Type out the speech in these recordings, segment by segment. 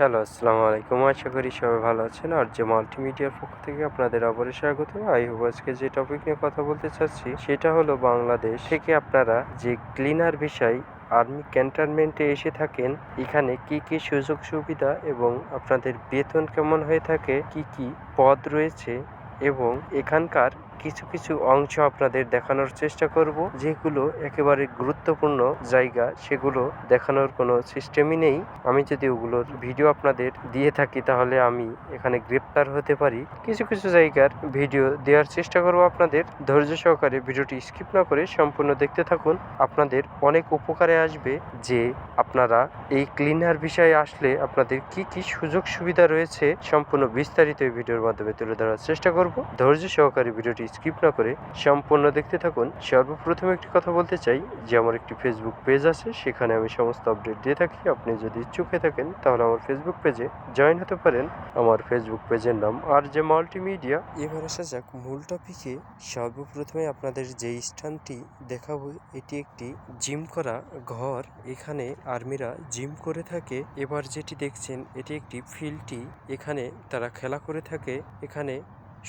Hello, আসসালামু আলাইকুম। আশা করি সবাই ভালো আছেন। আর যে মাল্টিমিডিয়ার পক্ষ থেকে আপনাদের আবারও স্বাগত। আই হোপ আজকে যে টপিক নিয়ে কথা বলতে চাচ্ছি, সেটা হলো বাংলাদেশ থেকে আপনারা যে ক্লিনার বিষয় আর্মি ক্যান্টনমেন্টে এসে থাকেন, এখানে কি কি সুযোগ সুবিধা এবং আপনাদের বেতন কেমন হয়ে থাকে, কি কি পদ রয়েছে এবং এখানকার কিছু কিছু অংশ আপনাদের দেখানোর চেষ্টা করব। যেগুলো একেবারে গুরুত্বপূর্ণ জায়গা, সেগুলো দেখানোর কোনো সিস্টেমই নেই। আমি যদি ওগুলোর ভিডিও আপনাদের দিয়ে থাকি, তাহলে আমি এখানে গ্রেপ্তার হতে পারি। কিছু কিছু জায়গার ভিডিও দেওয়ার চেষ্টা করব আপনাদের। ধৈর্য সহকারে ভিডিওটি স্কিপ না করে সম্পূর্ণ দেখতে থাকুন। আপনাদের অনেক উপকারে আসবে যে আপনারা এই ক্লিনার বিষয়ে আসলে আপনাদের কি কি সুযোগ সুবিধা রয়েছে, সম্পূর্ণ বিস্তারিত ভিডিওর মাধ্যমে তুলে ধরার চেষ্টা করব। ধৈর্য সহকারে ভিডিওটি স্কিপ না করে সম্পূর্ণ দেখতে থাকুন। সর্বপ্রথম একটি কথা বলতে চাই, যে আমার একটি ফেসবুক পেজ আছে, সেখানে আমি সমস্ত আপডেট দিয়ে থাকি। আপনি যদি ইচ্ছুক হয়ে থাকেন, তাহলে আমার ফেসবুক পেজে জয়েন হতে পারেন। আমার ফেসবুক পেজের নাম আর যে মাল্টিমিডিয়া এবার আসা যাক মূল টপিকে সর্বপ্রথমে আপনাদের যে স্থানটি দেখাবো, এটি একটি জিম করা ঘর। এখানে আর্মিরা জিম করে থাকে। এবার যেটি দেখছেন, এটি একটি ফিল্ডটি এখানে তারা খেলা করে থাকে। এখানে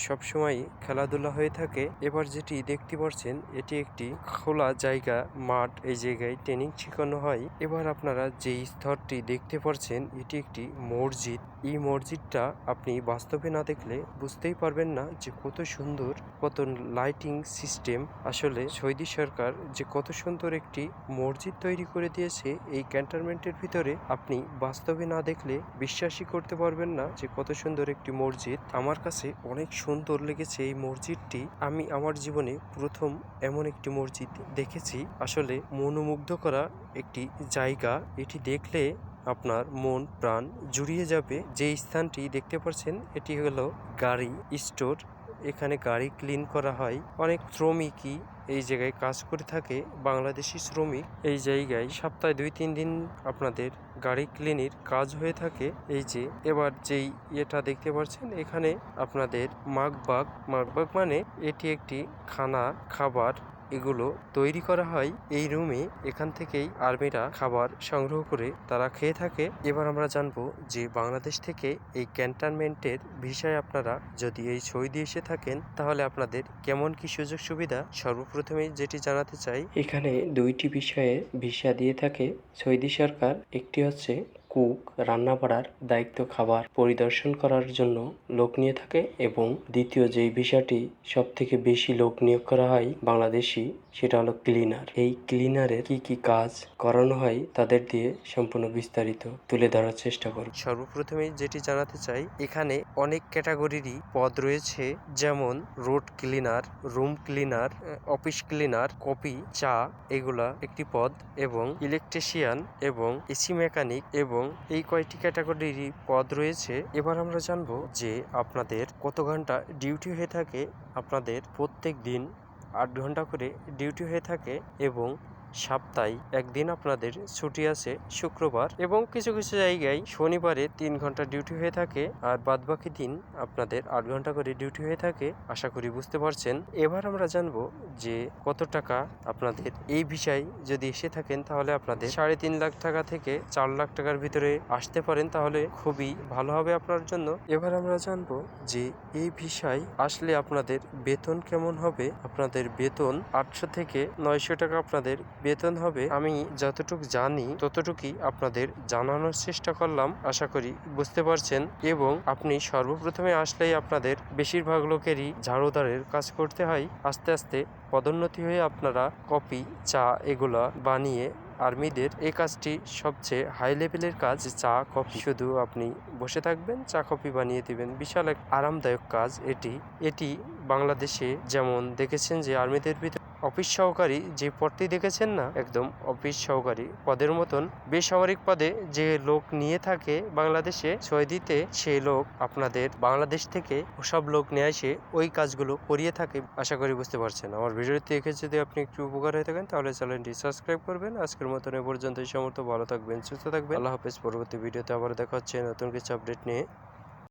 সবসময় খেলাধুলা হয়ে থাকে। এবার যেটি দেখতে পাচ্ছেন, এটি একটি খোলা জায়গা, মাঠ, এই জায়গায় ট্রেনিং শেখানো হয়। এবার আপনারা যে স্তরটি দেখতে পাচ্ছেন, এটি একটি মসজিদ। এই মসজিদটা আপনি বাস্তবে না দেখলে বুঝতেই পারবেন না যে কত সুন্দর, কত লাইটিং সিস্টেম আসলে সৌদি সরকার যে কত সুন্দর একটি মসজিদ তৈরি করে দিয়েছে, এই ক্যান্টনমেন্টের ভিতরে আপনি বাস্তবে না দেখলে বিশ্বাসই করতে পারবেন না যে কত সুন্দর একটি মসজিদ। আমার কাছে অনেক সুন্দর লেগেছে এই মসজিদটি। আমি আমার জীবনে প্রথম এমন একটি মসজিদ দেখেছি। আসলে মনোমুগ্ধ করা একটি জায়গা। এটি দেখলে আপনার মন, প্রাণ জুড়িয়ে যাবে। যে স্থানটি দেখতে পাচ্ছেন, এটি হলো গাড়ি স্টোর। এখানে গাড়ি ক্লিন করা হয়। অনেক শ্রমিকই এই জায়গায় কাজ করে থাকে। বাংলাদেশি শ্রমিক এই জায়গায় সপ্তাহে দুই, তিন দিন আপনাদের গাড়ি ক্লিনের কাজ হয়ে থাকে। এই যে, এবার যেই এটা দেখতে পাচ্ছেন, এখানে আপনাদের মাগবাগ মাগবাগ মানে এটি একটি খানা, খাবার এগুলো তৈরি করা হয় এই রুমে। এখান থেকেই আর্মিরা খাবার সংগ্রহ করে তারা খেয়ে থাকে। এবার আমরা জানব যে বাংলাদেশ থেকে এই ক্যান্টনমেন্টের ভিসায় আপনারা যদি এই সৌদি এসে থাকেন, তাহলে আপনাদের কেমন কি সুযোগ সুবিধা? সর্বপ্রথমে যেটি জানাতে চাই, এখানে দুইটি বিষয়ে ভিসা দিয়ে থাকে সৌদি সরকার। একটি হচ্ছে কুক রান্না বাড়ার দায়িত্ব খাবার পরিদর্শন করার জন্য লোক নিয়ে থাকে এবং দ্বিতীয় যেই ভিসাটি সব থেকে বেশি লোক নিয়োগ করা হয় বাংলাদেশি, সেটা হলো ক্লিনার। এই ক্লিনারের কি কি কাজ করানো হয় তাদের দিয়ে সম্পূর্ণ বিস্তারিত তুলে ধরার চেষ্টা করব। সর্বপ্রথমে যেটি জানাতে চাই, এখানে অনেক ক্যাটাগরিরই পদ রয়েছে, যেমন road cleaner, room cleaner, office cleaner coffee চা, এগুলা একটি পদ, এবং ইলেকট্রিশিয়ান, এবং এসি মেকানিক এবং এই কয়টি ক্যাটাগরিরই পদ রয়েছে। এবার আমরা জানব যে আপনাদের কত ঘণ্টা ডিউটি হয়ে থাকে, আপনাদের প্রত্যেক দিন আট ঘণ্টা করে ডিউটি হয়ে থাকে এবং সপ্তাহে একদিন আপনাদের ছুটি আছে শুক্রবার এবং কিছু কিছু জায়গায় শনিবারে তিন ঘণ্টা ডিউটি হয়ে থাকে আর বাদবাকি দিন আপনাদের আট ঘণ্টা করে ডিউটি হয়ে থাকে। আশা করি বুঝতে পারছেন। এবার আমরা জানব যে কত টাকা আপনাদের এই বিষয় যদি এসে থাকেন তাহলে আপনাদের সাড়ে তিন লাখ টাকা থেকে চার লাখ টাকার ভিতরে আসতে পারেন, তাহলে খুবই ভালো হবে আপনার জন্য। এবার আমরা জানব যে এই ভিসায় আসলে আপনাদের বেতন কেমন হবে? আপনাদের বেতন আটশো থেকে নয়শো টাকা আপনাদের বেতন হবে। আমি যতটুকু জানি, ততটুকুই আপনাদের জানানোর চেষ্টা করলাম। আশা করি বুঝতে পারছেন এবং আপনি সর্বপ্রথমে আসলেই আপনাদের বেশিরভাগ লোকেরই ঝাড়ুদারের কাজ করতে হয়। আস্তে আস্তে পদোন্নতি হয়ে আপনারা কপি চা এগুলা বানিয়ে আর্মিদের এই কাজটি সবচেয়ে হাই লেভেলের কাজ। চা, কফি শুধু আপনি বসে থাকবেন, চা, কফি বানিয়ে দিবেন। বিশাল এক আরামদায়ক কাজ এটি। এটি বাংলাদেশে যেমন দেখেছেন যে আর্মিদের ভিতরে অফিস সহকারী যে পদটি দেখেছেন না, একদম অফিস সহকারী পদের মতন, বেসামরিক পদে যে লোক নিয়ে থাকে বাংলাদেশে, সৌদিতে সেই লোক আপনাদের বাংলাদেশ থেকে ওসব লোক নিয়ে এসে ওই কাজগুলো করিয়ে থাকে। আশা করি বুঝতে পারছেন। আমার ভিডিওটি দেখে যদি আপনি একটু উপকার হয়ে থাকেন, তাহলে চ্যানেলটি সাবস্ক্রাইব করবেন। আজকের মতন এ পর্যন্ত এই সমর্থ ভালো থাকবেন, সুস্থ থাকবেন। আল্লাহ হাফেজ। পরবর্তী ভিডিওতে আবার দেখা হচ্ছে নতুন কিছু আপডেট নিয়ে।